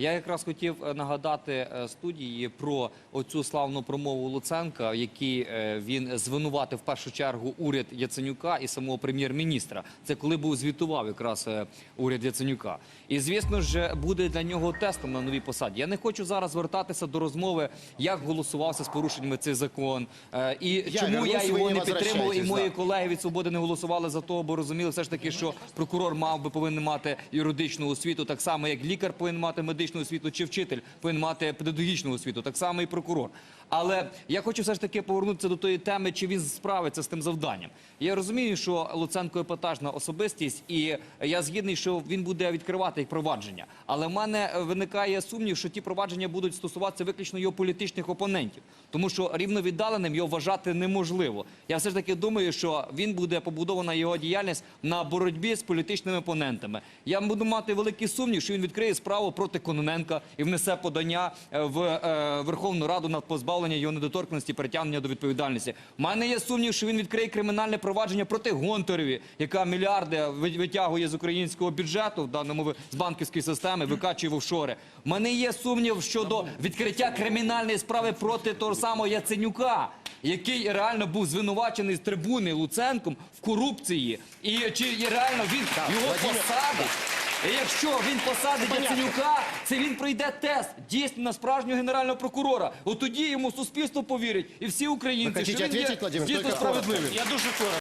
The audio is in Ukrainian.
Я якраз хотів е, нагадати е, студії про оцю славну промову Луценка, в якій е, він звинуватив в першу чергу уряд Яценюка і самого прем'єр-міністра. Це коли був звітував якраз уряд Яценюка. І звісно ж буде для нього тестом на новій посаді. Я не хочу зараз звертатися до розмови, як голосувався з порушеннями цей закон, і чому я його не не підтримував, і мої колеги від свободи не голосували за того, бо розуміли все ж таки, що прокурор мав би повинен мати юридичну освіту, так само як лікар повинен мати медичну освіту, чи вчитель повинен мати педагогічну освіту, так само і прокурор. Але я хочу все ж таки повернутися до тої теми, чи він справиться з тим завданням. Я розумію, що Луценко епатажна особистість, і я згідний, що він буде відкривати провадження. Але в мене виникає сумнів, що ті провадження будуть стосуватися виключно його політичних опонентів, тому що рівно віддаленим його вважати неможливо. Я все ж таки думаю, що він буде побудована його діяльність на боротьбі з політичними опонентами. Я буду мати великий сумнів, що він відкриє справу проти Кононенка і внесе подання е, в е, Верховну Раду на позбавлення його недоторкності, притягнення до відповідальності. У мене є сумнів, що він відкриє кримінальне провадження проти Гонтареві, яка мільярди витягує з українського бюджету в даному з банківської системи, викачує в офшори. У мене є сумнів щодо відкриття кримінальної справи проти того самого Яценюка який реально був звинувачений з трибуни Луценком в корупції, і чи і реально він його посадить. І якщо він посадить. Яценюка, це він пройде тест дійсно на справжнього генерального прокурора. От тоді йому суспільство повірить, і всі українці, що він є дійсно справедливим. Я дуже коротко.